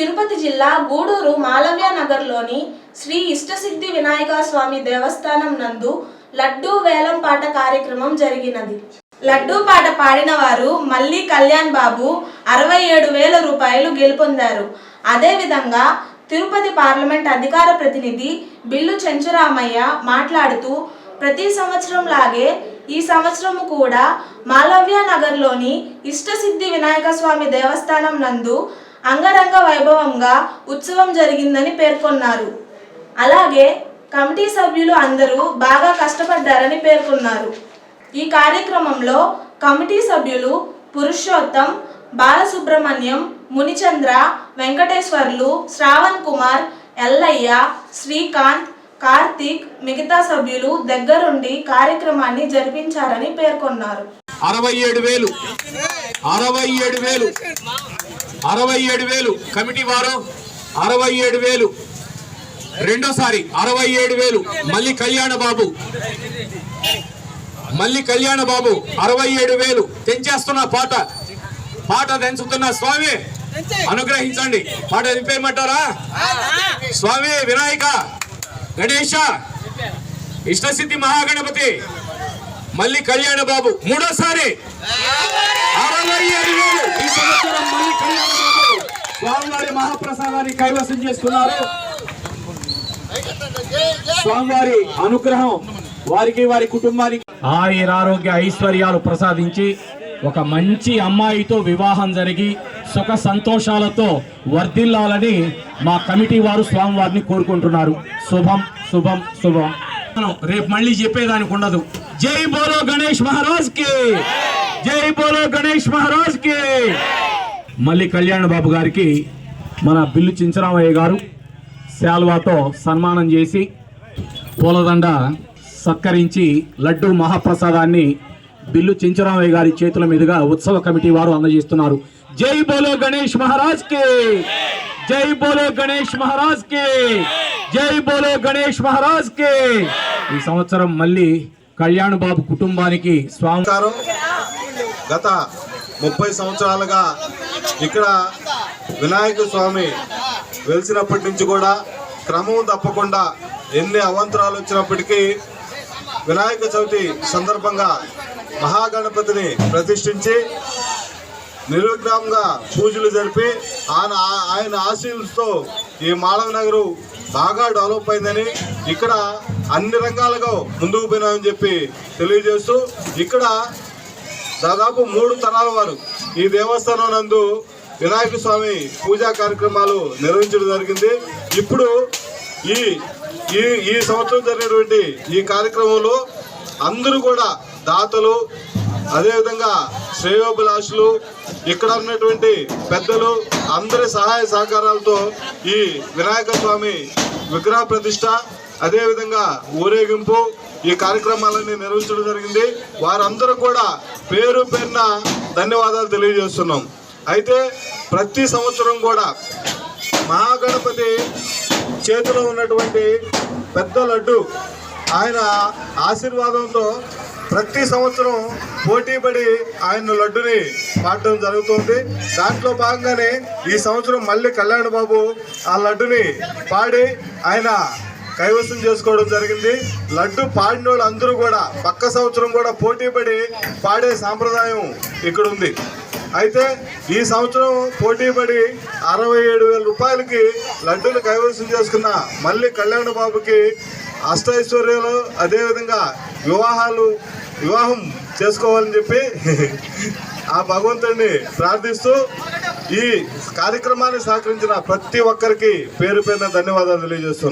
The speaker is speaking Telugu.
తిరుపతి జిల్లా గూడూరు మాలవ్య నగర్లోని శ్రీ ఇష్టసిద్ధి వినాయక స్వామి దేవస్థానం నందు లడ్డూ వేలం పాట కార్యక్రమం జరిగినది. లడ్డూ పాట పాడిన వారు మల్లి కళ్యాణ్ బాబు అరవై ఏడు వేల రూపాయలు గెలుపొందారు. అదేవిధంగా తిరుపతి పార్లమెంట్ అధికార ప్రతినిధి బిల్లు చెంచురామయ్య మాట్లాడుతూ ప్రతి సంవత్సరం లాగే ఈ సంవత్సరం కూడా మాలవ్య నగర్లోని ఇష్టసిద్ధి వినాయక స్వామి దేవస్థానం నందు అంగరంగ వైభవంగా ఉత్సవం జరిగిందని పేర్కొన్నారు. అలాగే కమిటీ సభ్యులు అందరూ బాగా కష్టపడ్డారని పేర్కొన్నారు. ఈ కార్యక్రమంలో కమిటీ సభ్యులు పురుషోత్తం బాలసుబ్రహ్మణ్యం మునిచంద్ర వెంకటేశ్వర్లు శ్రావణ్ కుమార్ ఎల్లయ్య శ్రీకాంత్ కార్తీక్ మిగతా సభ్యులు దగ్గరుండి కార్యక్రమాన్ని జరిపించారని పేర్కొన్నారు. అరవై ఏడు వేలు. అరవై ఏడు వేలు. అరవై ఏడు వేలు. కమిటీ వారు అరవై ఏడు వేలు. రెండోసారి అరవై ఏడు వేలు. మళ్ళీ కళ్యాణ బాబు. మళ్ళీ కళ్యాణ బాబు అరవై ఏడు వేలు. తెంచేస్తున్న పాట. పాట తెంచుతున్న స్వామి అనుగ్రహించండి. పాట నింపేయమంటారా స్వామి వినాయక గణేష ఇష్టసిద్ధి మహాగణపతి మళ్ళీ కళ్యాణ బాబు. మూడోసారి అరవై ఏడు వేలు ఈ సంవత్సరం మళ్ళీ కళ్యాణ బాబు స్వామివారి మహాప్రసాదాన్ని కైవసం చేసుకున్నారు. స్వామివారి అనుగ్రహం వారికి వారి కుటుంబానికి. ఆయురారోగ్య ఐశ్వర్యాలు ప్రసాదించి ఒక మంచి అమ్మాయితో వివాహం జరిగి సుఖ సంతోషాలతో వర్ధిల్లాలని మా కమిటీ వారు స్వామివారిని కోరుకుంటున్నారు. శుభం శుభం శుభం. మనం రేపు మళ్ళీ చెప్పేదానికి ఉండదు. జై బోలో గణేష్ మహారాజ్కి జై బోలో గణేష్ మహారాజ్కి మళ్ళీ కళ్యాణ్ బాబు గారికి మన బిల్లు చించరామయ్య గారు శాల్వాతో సన్మానం చేసి పూలదండ సత్కరించి లడ్డు మహాప్రసాదాన్ని బిల్లు చించరామయ్య గారి చేతుల మీదుగా ఉత్సవ కమిటీ వారు అందజేస్తున్నారు. జై బోలో గణేష్ మహారాజ్కి! జై బోలో గణేష్ మహారాజ్కి! జై బోలో గణేష్ మహారాజ్కి! ఈ సంవత్సరం మళ్ళీ కళ్యాణ్ బాబు కుటుంబానికి స్వామి గత ముప్పై సంవత్సరాలుగా ఇక్కడ వినాయక స్వామి వెలిసినప్పటి నుంచి కూడా క్రమం తప్పకుండా ఎన్ని అవంతరాలు వచ్చినప్పటికీ వినాయక చవితి సందర్భంగా మహాగణపతిని ప్రతిష్ఠించి నిర్విఘ్నంగా పూజలు జరిపి ఆయన ఆయన ఆశీస్సులతో ఈ మాళవ నగరు బాగా డెవలప్ అయిందని ఇక్కడ అన్ని రంగాలుగా ముందుకు పోయినామని చెప్పి తెలియజేస్తూ ఇక్కడ దాదాపు మూడు తరాల వారు ఈ దేవస్థానం నందు వినాయక స్వామి పూజా కార్యక్రమాలు నిర్వహించడం జరిగింది. ఇప్పుడు ఈ ఈ ఈ సంవత్సరం జరిగినటువంటి ఈ కార్యక్రమంలో అందరూ కూడా దాతలు అదేవిధంగా శ్రేయోభిలాషులు ఇక్కడ ఉన్నటువంటి పెద్దలు అందరి సహాయ సహకారాలతో ఈ వినాయక స్వామి విగ్రహ ప్రతిష్ట అదేవిధంగా ఊరేగింపు ఈ కార్యక్రమాలన్నీ నిర్వహించడం జరిగింది. వారందరూ కూడా పేరు పేరున ధన్యవాదాలు తెలియజేస్తున్నాం. అయితే ప్రతి సంవత్సరం కూడా మహాగణపతి చేతిలో ఉన్నటువంటి పెద్ద లడ్డు ఆయన ఆశీర్వాదంతో ప్రతి సంవత్సరం పోటీపడి ఆయన లడ్డుని పాడటం జరుగుతుంది. దాంట్లో భాగంగానే ఈ సంవత్సరం మళ్ళీ కళ్యాణ్ బాబు ఆ లడ్డుని పాడి ఆయన కైవసం చేసుకోవడం జరిగింది. లడ్డు పాడిన వాళ్ళు అందరూ కూడా పక్క సంవత్సరం కూడా పోటీపడి పాడే సాంప్రదాయం ఇక్కడ ఉంది. అయితే ఈ సంవత్సరం పోటీపడి అరవై ఏడు వేల రూపాయలకి లడ్డూలు కైవసం చేసుకున్న మళ్ళీ కళ్యాణ బాబుకి అష్టైశ్వర్యాలు అదేవిధంగా వివాహాలు వివాహం చేసుకోవాలని చెప్పి ఆ భగవంతుడిని ప్రార్థిస్తూ ఈ కార్యక్రమాన్ని సహకరించిన ప్రతి ఒక్కరికి పేరు పేరున ధన్యవాదాలు తెలియజేస్తున్నాను